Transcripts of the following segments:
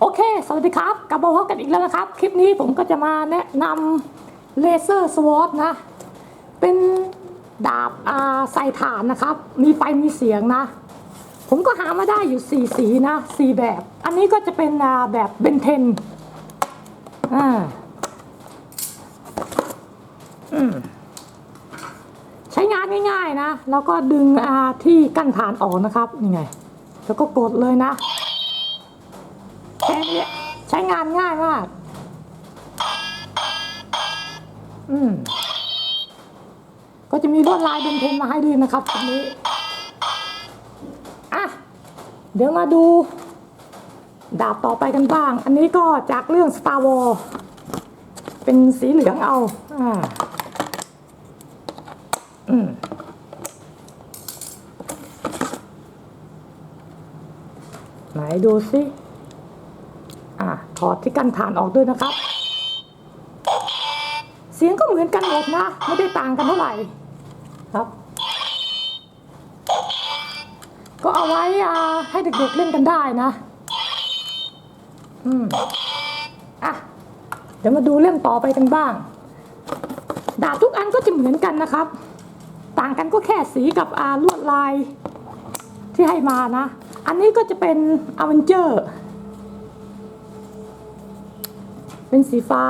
โอเค สวัสดีครับ กลับมาพบกันอีกแล้วนะครับ คลิปนี้ผมก็จะมาแนะนำเลเซอร์สวอตนะ เป็นดาบอ่าใส่ถ่านนะครับ มีไฟมีเสียงนะ ผมก็หามาได้อยู่สี่สีนะสี่แบบ อันนี้ก็จะเป็นอ่าแบบเบนเทนอ่าอืมใช้งานง่ายๆนะ แล้วก็ดึงอ่าที่กั้นฐานออกนะครับนี่ไง แล้วก็กดเลยนะ ใช้งานง่ายมาก อืม ก็จะมีลวดลายเป็นเพนมาให้ด้วยนะครับตรงนี้ อะ เดี๋ยวมาดู ดาบต่อไปกันบ้าง อันนี้ก็จากเรื่อง Star Wars เป็นสีเหลืองเอา อ่า อืมไหนดูสิ ถอดที่กันฐานออกด้วยนะครับ เสียงก็เหมือนกันหมดนะ ไม่ได้ต่างกันเท่าไหร่ครับ ก็เอาไว้ให้เด็กๆเล่นกันได้นะอืมอะเดี๋ยวมาดูเล่มต่อไปกันบ้าง ดาบทุกอันก็จะเหมือนกันนะครับ ต่างกันก็แค่สีกับอาลวดลายที่ให้มานะ อันนี้ก็จะเป็นอเวนเจอร์ เป็นสีฟ้า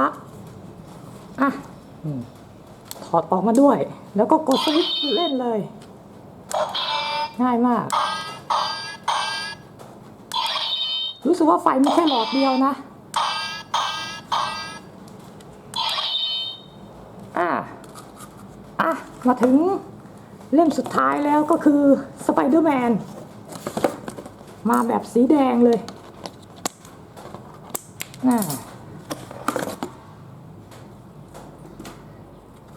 อะอืมถอดออกมาด้วย แล้วก็กดสวิตช์เล่นเลย ง่ายมาก รู้สึกว่าไฟมีแค่หลอดเดียวนะ อะ อะ มาถึงเล่มสุดท้ายแล้วก็คือสไปเดอร์แมนมาแบบสีแดงเลย น่า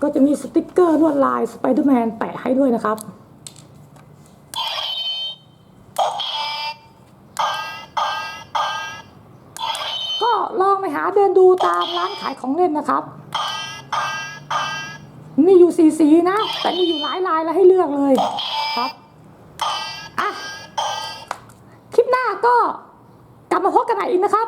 ก็จะมีสติกเกอร์ลวดลายสไปเดอร์แมนแปะให้ด้วยนะครับ ก็ลองไปหาเดินดูตามร้านขายของเล่นนะครับ มีอยู่สีสีนะ แต่มีอยู่หลายลายแล้วให้เลือกเลยครับอะคลิปหน้าก็กลับมาพบกันใหม่อีกนะครับ